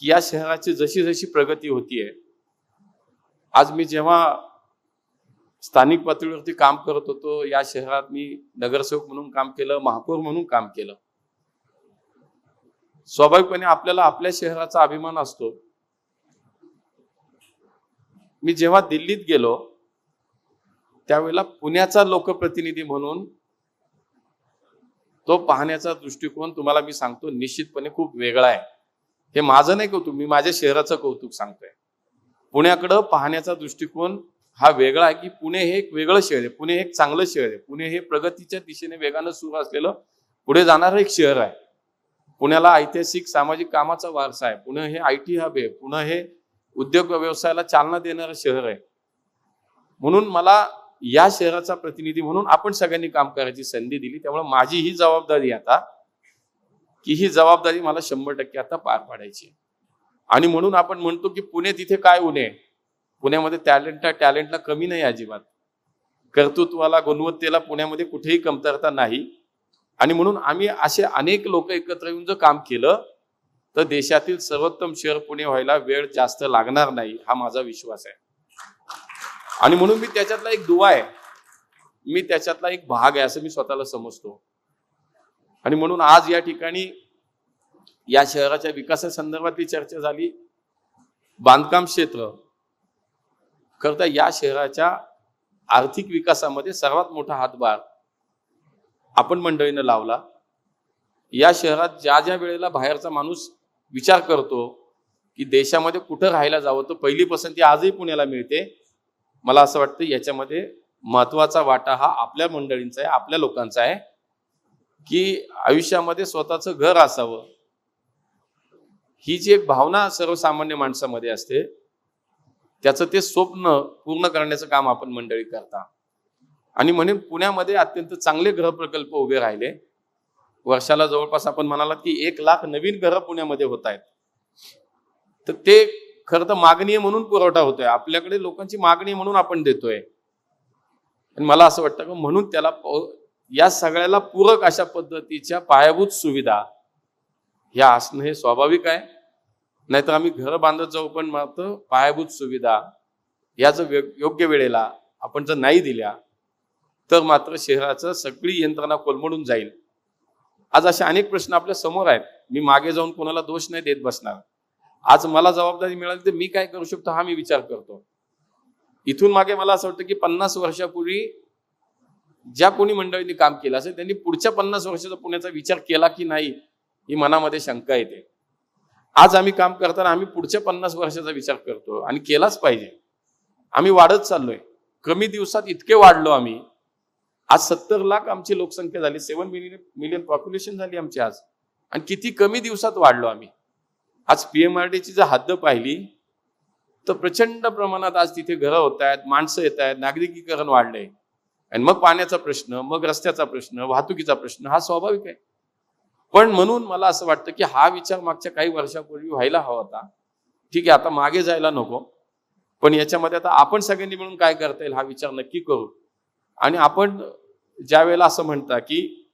की या शहराची जशी जशी प्रगती होतीये. आज मी जेव्हा स्थानिक पातळीवरती काम करत होतो या शहरात मी नगरसेवक म्हणून काम केलं महापौर म्हणून काम केलं. स्वाभाविकपणे आपल्याला आपल्या शहराचा अभिमान असतो. मी जेव्हा दिल्लीत गेलो त्यावेळेला पुण्याचा लोकप्रतिनिधी म्हणून तो पाहण्याचा दृष्टिकोन तुम्हाला मी सांगतो निश्चितपणे खूप वेगळा आहे. हे माझं नाही कौतुक मी माझ्या शहराचं कौतुक सांगतोय. पुण्याकडं पाहण्याचा दृष्टिकोन हा वेगळा आहे की पुणे हे एक वेगळं शहर आहे. पुणे हे एक चांगलं शहर आहे. पुणे हे प्रगतीच्या दिशेने वेगानं सुरू असलेलं पुढे जाणारं एक शहर आहे. पुण्याला ऐतिहासिक सामाजिक कामाचा वारसा आहे. पुणे हे आय टी हब आहे. पुणे हे उद्योग व्यवसायाला चालना देणारं शहर आहे. म्हणून मला या शहराचा प्रतिनिधी म्हणून आपण सगळ्यांनी काम करायची संधी दिली. त्यामुळे माझी ही जबाबदारी आता की ही जबाबदारी मला शंभर टक्के आता पार पाडायची आणि म्हणून आपण म्हणतो की पुणे तिथे काय उणे पुण्यामध्ये टॅलेंट टॅलेंटला कमी नाही अजिबात. कर्तृत्वाला गुणवत्तेला पुण्यामध्ये कुठेही कमतरता नाही. आणि म्हणून आम्ही असे अनेक लोक एकत्र येऊन जर काम केलं तर देशातील सर्वोत्तम शहर पुणे व्हायला वेळ जास्त लागणार नाही हा माझा विश्वास आहे. आणि म्हणून मी त्याच्यातला एक दुवा आहे. मी त्याच्यातला एक भाग आहे असं मी स्वतःला समजतो. आणि म्हणून आज या ठिकाणी या शहराच्या विकासासंदर्भातली चर्चा झाली. बांधकाम क्षेत्र करता या शहराच्या आर्थिक विकासामध्ये सर्वात मोठा हातभार आपण मंडळीनं लावला. या शहरात ज्या ज्या वेळेला बाहेरचा माणूस विचार करतो की देशामध्ये कुठं राहायला जावं तर पहिली पसंती आजही पुण्याला मिळते. मला असं वाटतं याच्यामध्ये महत्त्वाचा वाटा हा आपल्या मंडळींचा आहे आपल्या लोकांचा आहे. की आयुष्यामध्ये स्वतःचं घर असावं. ही जी एक भावना सर्वसामान्य माणसामध्ये असते त्याचं ते स्वप्न पूर्ण करण्याचं काम आपण मंडळी करता. आणि म्हणून पुण्यामध्ये अत्यंत चांगले ग्रह प्रकल्प उभे राहिले. वर्षाला जवळपास आपण म्हणालात की एक लाख नवीन घरं पुण्यामध्ये होत आहेत. तर ते खरं तर मागणी म्हणून पुरवठा होतोय. आपल्याकडे लोकांची मागणी म्हणून आपण देतोय. आणि मला असं वाटतं की म्हणून त्याला या सगळ्याला पूरक अशा पद्धतीच्या पायाभूत सुविधा ह्या असणं हे स्वाभाविक आहे. नाहीतर आम्ही घर बांधत जाऊ पण मात्र पायाभूत सुविधा या जर योग्य वेळेला आपण जर नाही दिल्या तर मात्र शहराचं सगळी यंत्रणा कोलमडून जाईल. आज असे अनेक प्रश्न आपल्यासमोर आहेत. मी मागे जाऊन कोणाला दोष नाही देत बसणार. आज मला जबाबदारी मिळाली तर मी काय करू शकतो हा मी विचार करतो. इथून मागे मला असं वाटतं की पन्नास वर्षापूर्वी ज्या कोणी मंडळींनी काम केलं असेल त्यांनी पुढच्या पन्नास वर्षाचा पुण्याचा विचार केला की नाही ही मनामध्ये शंका येते. आज आम्ही काम करताना आम्ही पुढच्या पन्नास वर्षाचा विचार करतो आणि केलाच पाहिजे. आम्ही वाढत चाललोय. कमी दिवसात इतके वाढलो आम्ही. आज सत्तर लाख आमची लोकसंख्या झाली सेवन मिलियन मिलियन पॉप्युलेशन झाली आमची आज. आणि किती कमी दिवसात वाढलो आम्ही. आज पीएमआरडीची जर हद्द पाहिली तर प्रचंड प्रमाणात आज तिथे घरं होत आहेत माणसं येत आहेत नागरिकीकरण वाढलंय. आणि मग पाण्याचा प्रश्न मग रस्त्याचा प्रश्न वाहतुकीचा प्रश्न हा स्वाभाविक आहे. पण म्हणून मला असं वाटतं की हा विचार मागच्या काही वर्षापूर्वी व्हायला हवा होता. ठीक आहे आता मागे जायला नको. पण याच्यामध्ये आता आपण सगळ्यांनी मिळून काय करता येईल हा विचार नक्की करू. आणि आपण ज्या वेळेला असं म्हणता की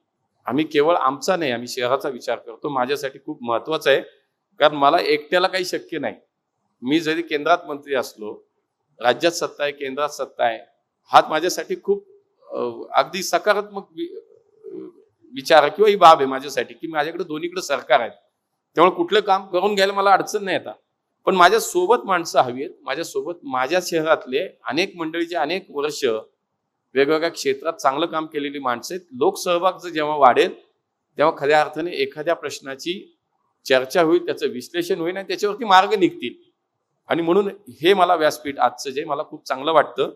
आम्ही केवळ आमचा नाही आम्ही शहराचा विचार करतो माझ्यासाठी खूप महत्वाचं आहे. कारण मला एकट्याला काही शक्य नाही. मी जरी केंद्रात मंत्री असलो राज्यात सत्ता आहे केंद्रात सत्ता आहे हा माझ्यासाठी खूप अगदी सकारात्मक वि- विचार आहे किंवा ही बाब आहे माझ्यासाठी की माझ्याकडे दोन्हीकडे सरकार आहेत. त्यामुळे कुठलं काम करून घ्यायला मला अडचण नाही आता. पण माझ्या सोबत माणसं हवी आहेत माझ्यासोबत माझ्या शहरातले अनेक मंडळीचे अनेक वर्ष वेगवेगळ्या क्षेत्रात चांगलं काम केलेली माणसं आहेत. लोकसहभाग जर जेव्हा वाढेल तेव्हा खऱ्या अर्थाने एखाद्या प्रश्नाची चर्चा होईल त्याचं विश्लेषण होईल आणि त्याच्यावरती मार्ग निघतील. आणि म्हणून हे मला व्यासपीठ आजचं जे मला खूप चांगलं वाटतं